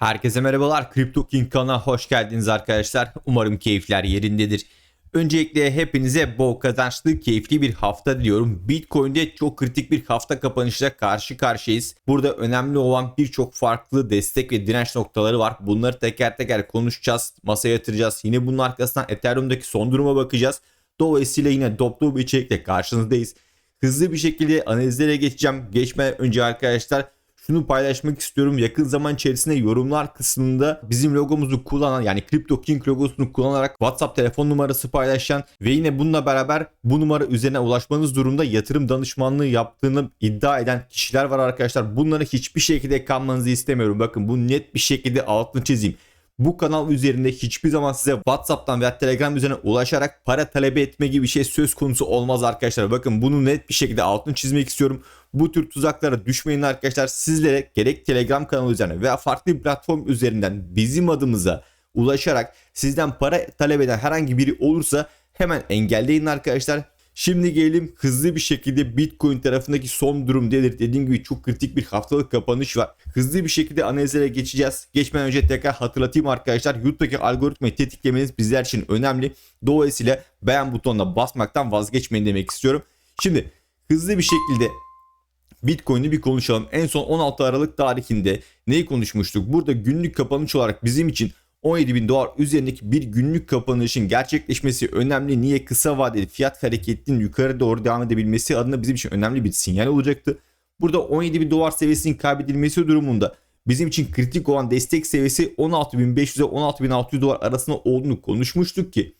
Herkese merhabalar. Crypto King kanalına hoş geldiniz arkadaşlar. Umarım keyifler yerindedir. Öncelikle hepinize bol kazançlı, keyifli bir hafta diliyorum. Bitcoin'de çok kritik bir hafta kapanışıyla karşı karşıyayız. Burada önemli olan birçok farklı destek ve direnç noktaları var. Bunları teker teker konuşacağız, masaya yatıracağız. Yine bunun arkasından Ethereum'daki son duruma bakacağız. Dolayısıyla yine doplu bir içerikle karşınızdayız. Hızlı bir şekilde analizlere geçeceğim. Geçmeden önce arkadaşlar şunu paylaşmak istiyorum. Yakın zaman içerisinde yorumlar kısmında bizim logomuzu kullanan yani Crypto King logosunu kullanarak WhatsApp telefon numarası paylaşan ve yine bununla beraber bu numara üzerine ulaşmanız durumda yatırım danışmanlığı yaptığını iddia eden kişiler var arkadaşlar. Bunları hiçbir şekilde kanmanızı istemiyorum. Bakın bu net bir şekilde altını çizeyim. Bu kanal üzerinde hiçbir zaman size WhatsApp'tan veya Telegram üzerine ulaşarak para talebi etme gibi bir şey söz konusu olmaz arkadaşlar. Bakın bunu net bir şekilde altını çizmek istiyorum. Bu tür tuzaklara düşmeyin arkadaşlar. Sizlere gerek Telegram kanalı üzerine veya farklı bir platform üzerinden bizim adımıza ulaşarak sizden para talep eden herhangi biri olursa hemen engelleyin arkadaşlar. Şimdi gelelim hızlı bir şekilde Bitcoin tarafındaki son durum nedir? Dediğim gibi çok kritik bir haftalık kapanış var. Hızlı bir şekilde analizlere geçeceğiz. Geçmeden önce tekrar hatırlatayım arkadaşlar. YouTube'daki algoritmayı tetiklemeniz bizler için önemli. Dolayısıyla beğen butonuna basmaktan vazgeçmeyin demek istiyorum. Şimdi hızlı bir şekilde Bitcoin'i bir konuşalım. En son 16 Aralık tarihinde neyi konuşmuştuk? Burada günlük kapanış olarak bizim için 17 bin dolar üzerindeki bir günlük kapanışın gerçekleşmesi önemli. Niye? Kısa vadeli fiyat hareketinin yukarı doğru devam edebilmesi adına bizim için önemli bir sinyal olacaktı. Burada 17 bin dolar seviyesinin kaybedilmesi durumunda bizim için kritik olan destek seviyesi 16.500'e 16.600 dolar arasında olduğunu konuşmuştuk ki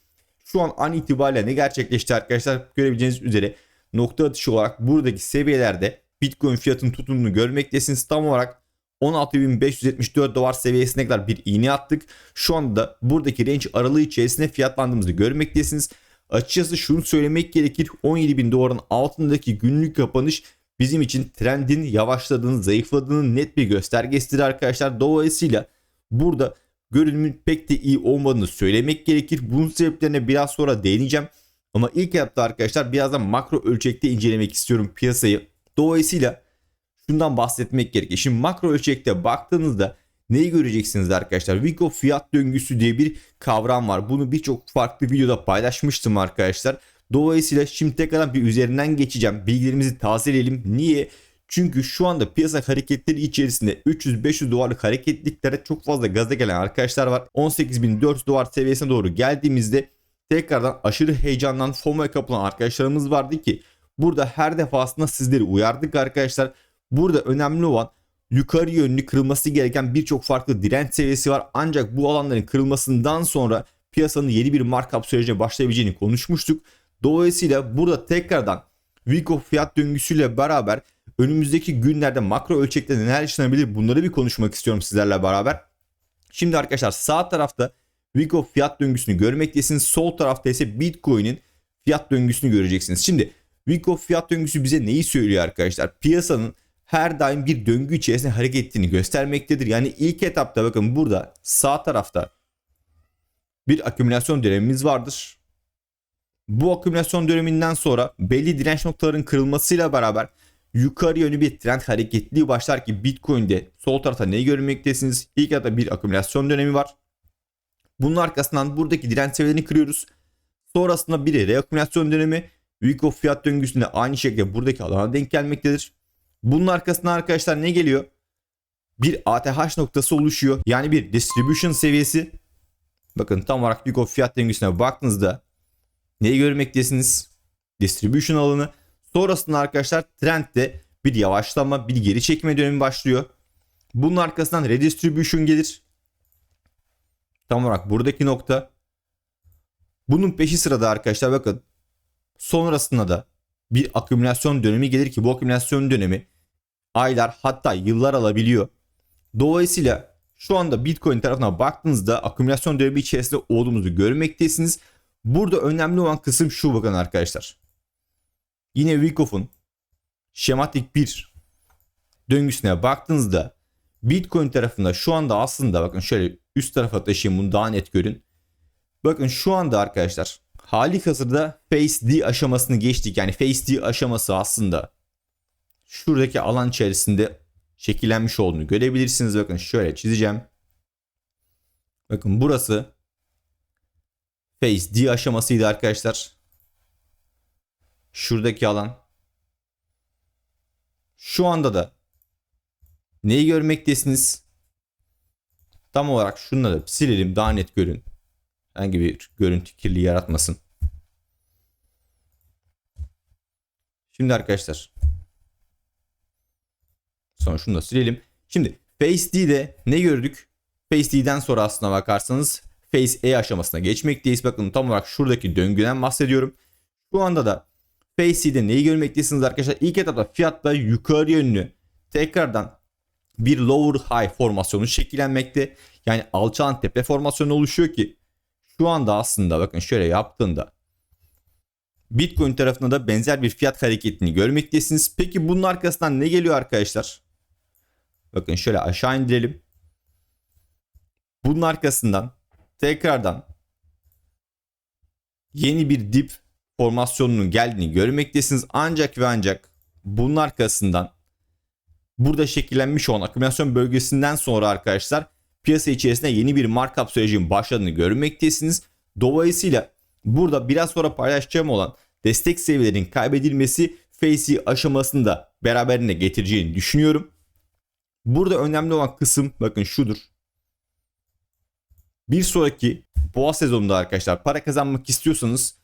şu an an itibariyle ne gerçekleşti arkadaşlar görebileceğiniz üzere nokta atışı olarak buradaki seviyelerde Bitcoin fiyatının tutumunu görmektesiniz. Tam olarak 16.574 dolar seviyesine kadar bir iğne attık. Şu anda buradaki range aralığı içerisinde fiyatlandığımızı görmektesiniz. Açıkçası şunu söylemek gerekir. 17.000 doların altındaki günlük kapanış bizim için trendin yavaşladığını, zayıfladığını net bir göstergesidir arkadaşlar. Dolayısıyla burada görünümün pek de iyi olmadığını söylemek gerekir. Bunun sebeplerine biraz sonra değineceğim. Ama ilk etapta arkadaşlar birazdan makro ölçekte incelemek istiyorum piyasayı. Dolayısıyla şundan bahsetmek gerekir. Şimdi makro ölçekte baktığınızda neyi göreceksiniz arkadaşlar? Vigo fiyat döngüsü diye bir kavram var. Bunu birçok farklı videoda paylaşmıştım arkadaşlar. Dolayısıyla şimdi tekrardan bir üzerinden geçeceğim. Bilgilerimizi tazeleyelim. Niye? Çünkü şu anda piyasa hareketleri içerisinde 300-500 dolarlık hareketliklere çok fazla gaza gelen arkadaşlar var. 18.400 dolar seviyesine doğru geldiğimizde tekrardan aşırı heyecandan FOMO'ya kapılan arkadaşlarımız vardı ki burada her defasında sizleri uyardık arkadaşlar. Burada önemli olan yukarı yönlü kırılması gereken birçok farklı direnç seviyesi var. Ancak bu alanların kırılmasından sonra piyasanın yeni bir markup sürecine başlayabileceğini konuşmuştuk. Dolayısıyla burada tekrardan Vigo fiyat döngüsüyle beraber önümüzdeki günlerde makro ölçekte neler yaşanabilir bunları bir konuşmak istiyorum sizlerle beraber. Şimdi arkadaşlar sağ tarafta Vigo fiyat döngüsünü görmektesiniz. Sol tarafta ise Bitcoin'in fiyat döngüsünü göreceksiniz. Şimdi Vigo fiyat döngüsü bize neyi söylüyor arkadaşlar? Piyasanın her daim bir döngü içerisinde hareket ettiğini göstermektedir. Yani ilk etapta bakın burada sağ tarafta bir akümülasyon dönemimiz vardır. Bu akümülasyon döneminden sonra belli direnç noktaların kırılmasıyla beraber yukarı yönlü bir trend hareketliği başlar ki Bitcoin'de sol tarafta neyi görmektesiniz? İlk etapta bir akümülasyon dönemi var. Bunun arkasından buradaki direnç seviyelerini kırıyoruz. Sonrasında bir reakümülasyon dönemi Vico fiyat döngüsünde aynı şekilde buradaki alana denk gelmektedir. Bunun arkasından arkadaşlar ne geliyor? Bir ATH noktası oluşuyor. Yani bir distribution seviyesi. Bakın tam olarak Vico fiyat döngüsüne baktığınızda neyi görmektesiniz? Distribution alanı. Sonrasında arkadaşlar trendde bir yavaşlama, bir geri çekme dönemi başlıyor. Bunun arkasından redistribution gelir. Tam olarak buradaki nokta. Bunun peşi sırada arkadaşlar bakın. Sonrasında da bir akümülasyon dönemi gelir ki bu akümülasyon dönemi aylar hatta yıllar alabiliyor. Dolayısıyla şu anda Bitcoin tarafına baktığınızda akümülasyon dönemi içerisinde olduğumuzu görmektesiniz. Burada önemli olan kısım şu bakın arkadaşlar. Yine Wyckoff'un şematik bir döngüsüne baktığınızda Bitcoin tarafında şu anda aslında bakın şöyle üst tarafa taşıyayım bunu daha net görün. Bakın şu anda arkadaşlar hali hazırda Face D aşamasını geçtik. Yani Face D aşaması aslında şuradaki alan içerisinde şekillenmiş olduğunu görebilirsiniz. Bakın şöyle çizeceğim. Bakın burası Phase D aşamasıydı arkadaşlar. Şuradaki alan. Şu anda da neyi görmektesiniz? Tam olarak şunları silelim daha net görün. Hangi bir görüntü kirliliği yaratmasın. Şimdi arkadaşlar. Sonra şunu da silelim. Şimdi Face D'de ne gördük? Face D'den sonra aslına bakarsanız Face E aşamasına geçmekteyiz. Bakın tam olarak şuradaki döngüden bahsediyorum. Şu anda da Face neyi görmektesiniz arkadaşlar? İlk etapta fiyatta yukarı yönlü tekrardan bir lower high formasyonu şekillenmekte. Yani alçalan tepe formasyonu oluşuyor ki şu anda aslında bakın şöyle yaptığında Bitcoin tarafında da benzer bir fiyat hareketini görmektesiniz. Peki bunun arkasından ne geliyor arkadaşlar? Bakın şöyle aşağı indirelim. Bunun arkasından tekrardan yeni bir dip formasyonunun geldiğini görmektesiniz. Ancak ve ancak bunun arkasından burada şekillenmiş olan akümülasyon bölgesinden sonra arkadaşlar piyasa içerisinde yeni bir markup sürecinin başladığını görmektesiniz. Dolayısıyla burada biraz sonra paylaşacağım olan destek seviyelerinin kaybedilmesi Facey aşamasında beraberinde getireceğini düşünüyorum. Burada önemli olan kısım bakın şudur. Bir sonraki boğa sezonunda arkadaşlar para kazanmak istiyorsanız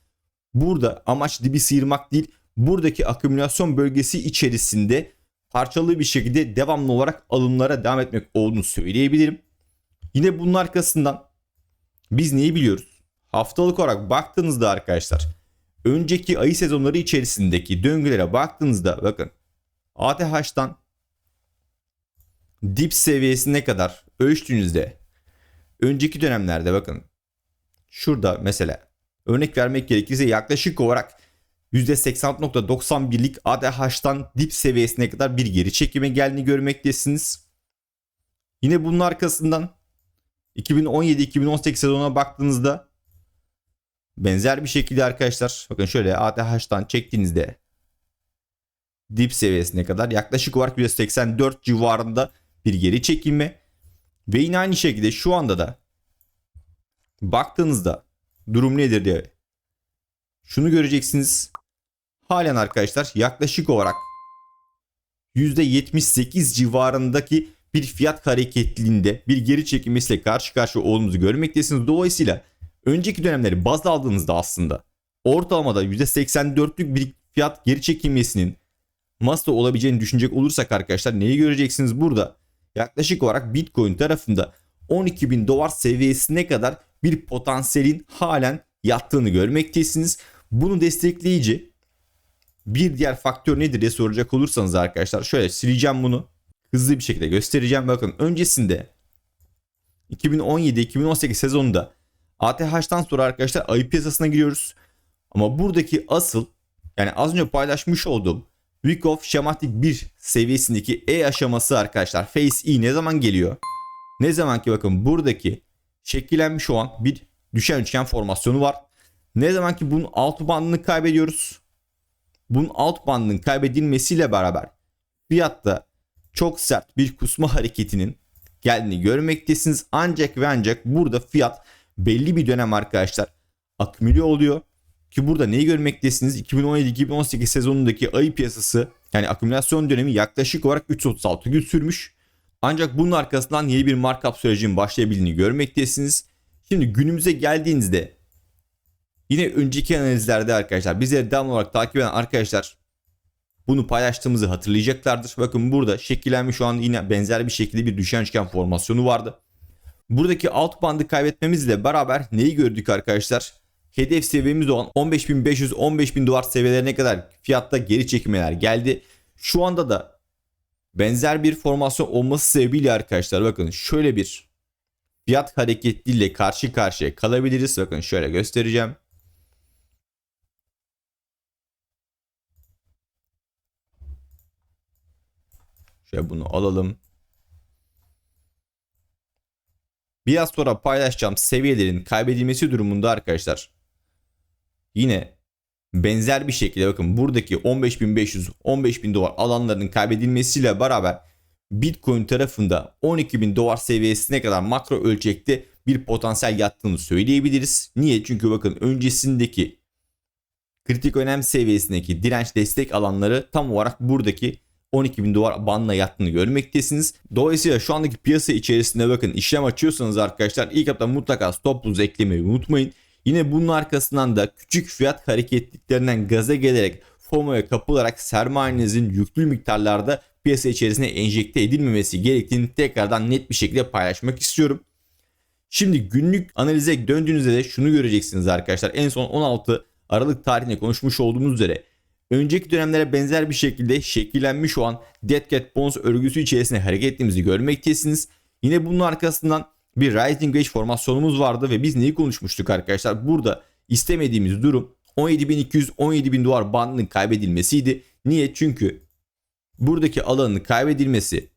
burada amaç dibi sıyırmak değil buradaki akümülasyon bölgesi içerisinde parçalı bir şekilde devamlı olarak alımlara devam etmek olduğunu söyleyebilirim. Yine bunun arkasından biz neyi biliyoruz? Haftalık olarak baktığınızda arkadaşlar önceki ayı sezonları içerisindeki döngülere baktığınızda bakın ATH'tan dip seviyesine kadar ölçtüğünüzde önceki dönemlerde bakın şurada mesela örnek vermek gerekirse yaklaşık olarak %86.91'lik ADH'tan dip seviyesine kadar bir geri çekime geldiğini görmektesiniz. Yine bunun arkasından 2017-2018 sezonuna baktığınızda benzer bir şekilde arkadaşlar bakın şöyle ATH'tan çektiğinizde dip seviyesine kadar yaklaşık olarak %84 civarında bir geri çekilme ve yine aynı şekilde şu anda da baktığınızda durum nedir diye şunu göreceksiniz. Halen arkadaşlar yaklaşık olarak %78 civarındaki bir fiyat hareketliliğinde bir geri çekilmesiyle karşı karşıya olduğumuzu görmektesiniz. Dolayısıyla önceki dönemleri baz aldığınızda aslında ortalamada %84'lük bir fiyat geri çekilmesinin masa olabileceğini düşünecek olursak arkadaşlar neyi göreceksiniz burada? Yaklaşık olarak Bitcoin tarafında 12 bin dolar seviyesine kadar bir potansiyelin halen yattığını görmektesiniz. Bunu destekleyici bir diğer faktör nedir diye soracak olursanız arkadaşlar şöyle sileceğim bunu. Hızlı bir şekilde göstereceğim. Bakın öncesinde 2017-2018 sezonunda ATH'tan sonra arkadaşlar ayı piyasasına giriyoruz. Ama buradaki asıl yani az önce paylaşmış olduğum Week of şematik 1 seviyesindeki E aşaması arkadaşlar Face E ne zaman geliyor? Ne zaman ki bakın buradaki şekillenmiş olan bir düşen üçgen formasyonu var. Ne zaman ki bunun alt bandını kaybediyoruz. Bunun alt bandının kaybedilmesiyle beraber fiyatta çok sert bir kusma hareketinin geldiğini görmektesiniz. Ancak ve ancak burada fiyat belli bir dönem arkadaşlar akümüle oluyor. Ki burada neyi görmektesiniz? 2017-2018 sezonundaki ayı piyasası yani akümülasyon dönemi yaklaşık olarak 336 gün sürmüş. Ancak bunun arkasından yeni bir markup sürecinin başlayabildiğini görmektesiniz. Şimdi günümüze geldiğinizde yine önceki analizlerde arkadaşlar bizleri devamlı olarak takip eden arkadaşlar bunu paylaştığımızı hatırlayacaklardır. Bakın burada şekillenmiş şu an yine benzer bir şekilde bir düşen üçgen formasyonu vardı. Buradaki alt bandı kaybetmemizle beraber neyi gördük arkadaşlar? Hedef seviyemiz olan 15.500-15.000 dolar seviyelerine kadar fiyatta geri çekmeler geldi. Şu anda da benzer bir formasyon olması sebebiyle arkadaşlar bakın şöyle bir fiyat hareketiyle karşı karşıya kalabiliriz. Bakın şöyle göstereceğim. Şöyle bunu alalım. Biraz sonra paylaşacağım seviyelerin kaybedilmesi durumunda arkadaşlar yine benzer bir şekilde bakın buradaki 15.500 15.000 dolar alanlarının kaybedilmesiyle beraber Bitcoin tarafında 12.000 dolar seviyesine kadar makro ölçekte bir potansiyel yattığını söyleyebiliriz. Niye? Çünkü bakın öncesindeki kritik önem seviyesindeki direnç destek alanları tam olarak buradaki 12 bin dolar bandına yattığını görmektesiniz. Dolayısıyla şu andaki piyasa içerisinde bakın işlem açıyorsanız arkadaşlar ilk etapta mutlaka stop loss eklemeyi unutmayın. Yine bunun arkasından da küçük fiyat hareketliklerinden gaza gelerek FOMO'ya kapılarak sermayenizin yüklü miktarlarda piyasa içerisine enjekte edilmemesi gerektiğini tekrardan net bir şekilde paylaşmak istiyorum. Şimdi günlük analize döndüğünüzde de şunu göreceksiniz arkadaşlar. En son 16 Aralık tarihinde konuşmuş olduğumuz üzere önceki dönemlere benzer bir şekilde şekillenmiş olan Dead Cat Bones örgüsü içerisinde hareket ettiğimizi görmektesiniz. Yine bunun arkasından bir Rising Wedge formasyonumuz vardı ve biz neyi konuşmuştuk arkadaşlar? Burada istemediğimiz durum 17.200-17.000 dolar bandının kaybedilmesiydi. Niye? Çünkü buradaki alanın kaybedilmesi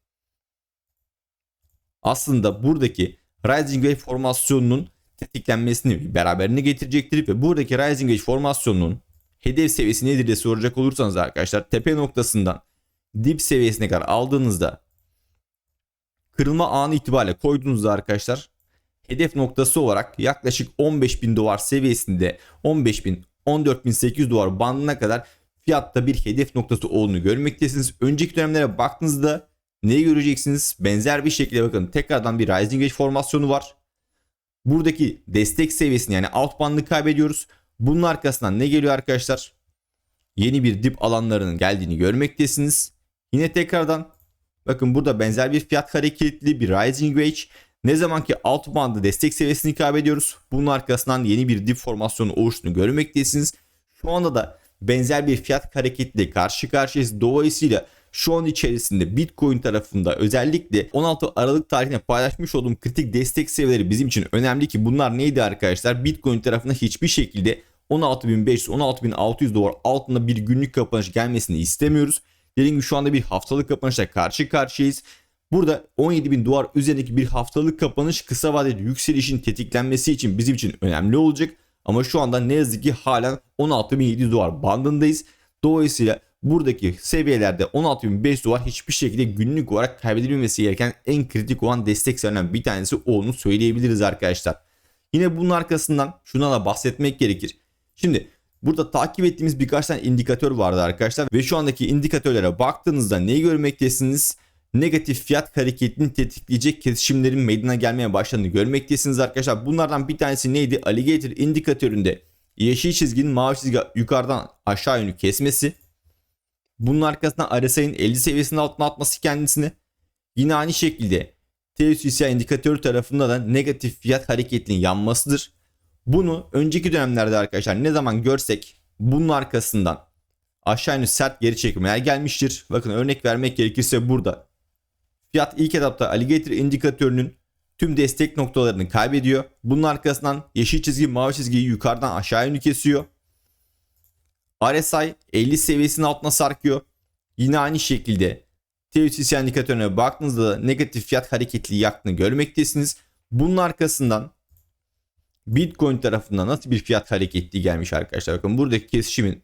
aslında buradaki Rising Wedge formasyonunun tetiklenmesini beraberine getirecektir ve buradaki Rising Wedge formasyonunun hedef seviyesi nedir diye soracak olursanız arkadaşlar tepe noktasından dip seviyesine kadar aldığınızda kırılma anı itibariyle koyduğunuzda arkadaşlar hedef noktası olarak yaklaşık 15.000 dolar seviyesinde 15.000 14.800 dolar bandına kadar fiyatta bir hedef noktası olduğunu görmektesiniz. Önceki dönemlere baktığınızda neyi göreceksiniz? Benzer bir şekilde bakın tekrardan bir Rising Wedge formasyonu var. Buradaki destek seviyesini yani alt bandını kaybediyoruz. Bunun arkasından ne geliyor arkadaşlar? Yeni bir dip alanlarının geldiğini görmektesiniz. Yine tekrardan bakın burada benzer bir fiyat hareketli bir Rising Wedge. Ne zaman ki alt bandı destek seviyesini kaybediyoruz. Bunun arkasından yeni bir dip formasyonu oluştuğunu görmektesiniz. Şu anda da benzer bir fiyat hareketiyle karşı karşıyayız. Dolayısıyla şu an içerisinde Bitcoin tarafında özellikle 16 Aralık tarihine paylaşmış olduğum kritik destek seviyeleri bizim için önemli ki bunlar neydi arkadaşlar? Bitcoin tarafında hiçbir şekilde 16.500-16.600 dolar altında bir günlük kapanış gelmesini istemiyoruz. Dediğim gibi şu anda bir haftalık kapanışla karşı karşıyayız. Burada 17.000 dolar üzerindeki bir haftalık kapanış kısa vadeli yükselişin tetiklenmesi için bizim için önemli olacak. Ama şu anda ne yazık ki halen 16.700 dolar bandındayız. Dolayısıyla buradaki seviyelerde 16.500 dolar hiçbir şekilde günlük olarak kaybedilmemesi gereken en kritik olan destek seviyelerinden bir tanesi olduğunu söyleyebiliriz arkadaşlar. Yine bunun arkasından şuna da bahsetmek gerekir. Şimdi burada takip ettiğimiz birkaç tane indikatör vardı arkadaşlar ve şu andaki indikatörlere baktığınızda neyi görmektesiniz? Negatif fiyat hareketini tetikleyecek kesişimlerin meydana gelmeye başladığını görmektesiniz arkadaşlar. Bunlardan bir tanesi neydi? Alligator indikatöründe yeşil çizginin mavi çizgi yukarıdan aşağı yönlü kesmesi. Bunun arkasından RSI'nin 50 seviyesinin altına atması kendisini. Yine aynı şekilde TSUSI indikatörü tarafında da negatif fiyat hareketinin yanmasıdır. Bunu önceki dönemlerde arkadaşlar ne zaman görsek bunun arkasından aşağı yönlü sert geri çekimler gelmiştir. Bakın örnek vermek gerekirse burada fiyat ilk etapta alligator indikatörünün tüm destek noktalarını kaybediyor. Bunun arkasından yeşil çizgi mavi çizgiyi yukarıdan aşağı yönlü kesiyor. RSI 50 seviyesinin altına sarkıyor. Yine aynı şekilde TVCC indikatörüne baktığınızda da negatif fiyat hareketliği yaktığını görmektesiniz. Bunun arkasından Bitcoin tarafından nasıl bir fiyat hareketliği gelmiş arkadaşlar. Bakın buradaki kesişimin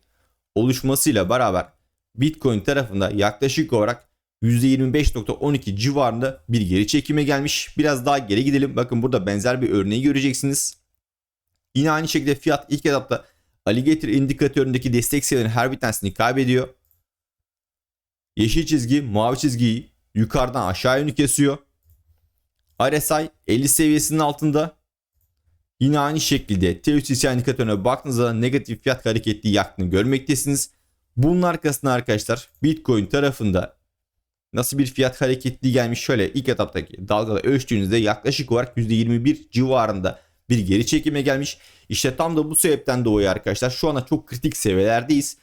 oluşmasıyla beraber Bitcoin tarafında yaklaşık olarak %25.12 civarında bir geri çekime gelmiş. Biraz daha geri gidelim. Bakın burada benzer bir örneği göreceksiniz. Yine aynı şekilde fiyat ilk etapta Alligator indikatöründeki destek seviyelerin her bir tanesini kaybediyor. Yeşil çizgi mavi çizgiyi yukarıdan aşağı yönlü kesiyor. RSI 50 seviyesinin altında. Yine aynı şekilde TUCC indikatörüne baktığınızda negatif fiyat hareketliği yaktığını görmektesiniz. Bunun arkasında arkadaşlar Bitcoin tarafında nasıl bir fiyat hareketliği gelmiş şöyle ilk etaptaki dalgada ölçtüğünüzde yaklaşık olarak %21 civarında bir geri çekime gelmiş. İşte tam da bu sebepten dolayı arkadaşlar şu anda çok kritik seviyelerdeyiz.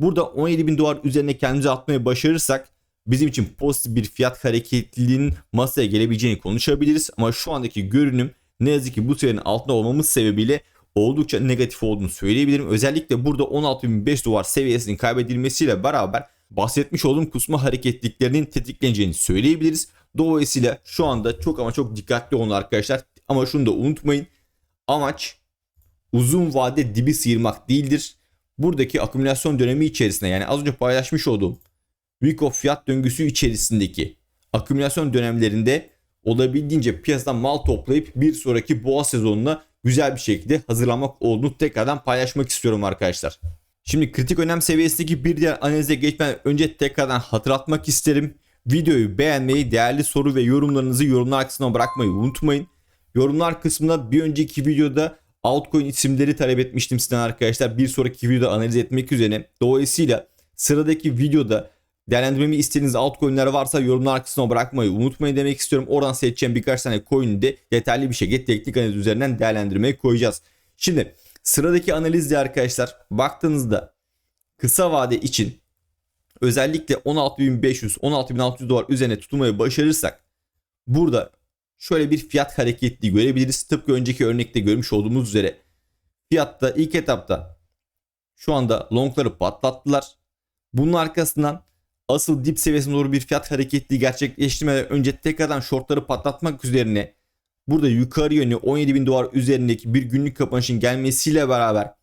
Burada 17 bin dolar üzerine kendimizi atmaya başarırsak bizim için pozitif bir fiyat hareketliliğinin masaya gelebileceğini konuşabiliriz. Ama şu andaki görünüm ne yazık ki bu seviyenin altında olmamız sebebiyle oldukça negatif olduğunu söyleyebilirim. Özellikle burada 16.500 dolar seviyesinin kaybedilmesiyle beraber bahsetmiş olduğum kusma hareketliklerinin tetikleneceğini söyleyebiliriz. Dolayısıyla şu anda çok ama çok dikkatli olun arkadaşlar. Ama şunu da unutmayın. Amaç uzun vade dibi sıyırmak değildir. Buradaki akümülasyon dönemi içerisinde yani az önce paylaşmış olduğum Rico fiyat döngüsü içerisindeki akümülasyon dönemlerinde olabildiğince piyasadan mal toplayıp bir sonraki boğa sezonuna güzel bir şekilde hazırlanmak olduğunu tekrardan paylaşmak istiyorum arkadaşlar. Şimdi kritik önem seviyesindeki bir diğer analize geçmeden önce tekrardan hatırlatmak isterim. Videoyu beğenmeyi, değerli soru ve yorumlarınızı yorumlar kısmına bırakmayı unutmayın. Yorumlar kısmında bir önceki videoda altcoin isimleri talep etmiştim sizden arkadaşlar. Bir sonraki videoda analiz etmek üzere. Dolayısıyla sıradaki videoda değerlendirmemi istediğiniz altcoin'ler varsa yorumlar kısmına bırakmayı unutmayın demek istiyorum. Oradan seçeceğim birkaç tane coin'i de detaylı bir şekilde teknik analiz üzerinden değerlendirmeye koyacağız. Şimdi sıradaki analizde arkadaşlar baktığınızda kısa vade için özellikle 16.500 16.600 dolar üzerine tutulmayı başarırsak burada şöyle bir fiyat hareketli görebiliriz. Tıpkı önceki örnekte görmüş olduğumuz üzere fiyatta ilk etapta şu anda longları patlattılar. Bunun arkasından asıl dip seviyesine doğru bir fiyat hareketli gerçekleştirmeden önce tekrardan shortları patlatmak üzerine burada yukarı yönlü 17.000 dolar üzerindeki bir günlük kapanışın gelmesiyle beraber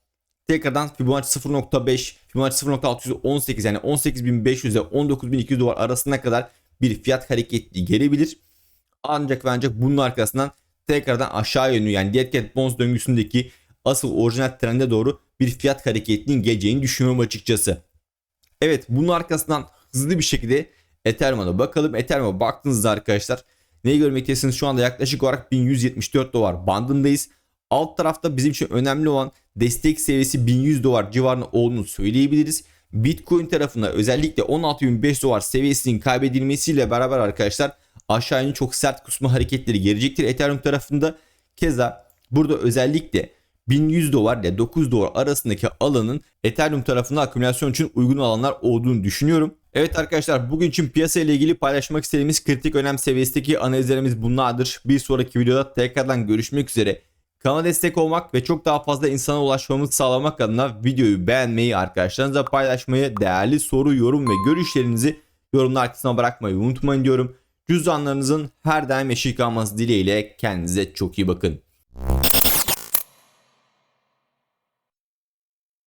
tekrardan Fibonacci 0.5 Fibonacci 0.618 yani 18.500 ile 19.200 dolar arasına kadar bir fiyat hareketli gelebilir. Ancak ve ancak bunun arkasından tekrardan aşağı yönlü yani Dead Cat Bonds döngüsündeki asıl orijinal trende doğru bir fiyat hareketinin geleceğini düşünüyorum açıkçası. Evet bunun arkasından hızlı bir şekilde Ethereum'a bakalım. Ethereum'a baktığınızda arkadaşlar neyi görmektesiniz? Şu anda yaklaşık olarak 1174 dolar bandındayız. Alt tarafta bizim için önemli olan destek seviyesi 1100 dolar civarında olduğunu söyleyebiliriz. Bitcoin tarafında özellikle 16.500 dolar seviyesinin kaybedilmesiyle beraber arkadaşlar aşağı yönlü çok sert kusma hareketleri gelecektir. Ethereum tarafında keza burada özellikle 1100 dolar ile 9 dolar arasındaki alanın Ethereum tarafında akümülasyon için uygun alanlar olduğunu düşünüyorum. Evet arkadaşlar bugün için piyasa ile ilgili paylaşmak istediğimiz kritik önem seviyesindeki analizlerimiz bunlardır. Bir sonraki videoda tekrardan görüşmek üzere. Kanala destek olmak ve çok daha fazla insana ulaşmamızı sağlamak adına videoyu beğenmeyi, arkadaşlarınızla paylaşmayı, değerli soru, yorum ve görüşlerinizi yorumlar kısmına bırakmayı unutmayın diyorum. Cüzdanlarınızın her daim eşlik alması dileğiyle kendinize çok iyi bakın.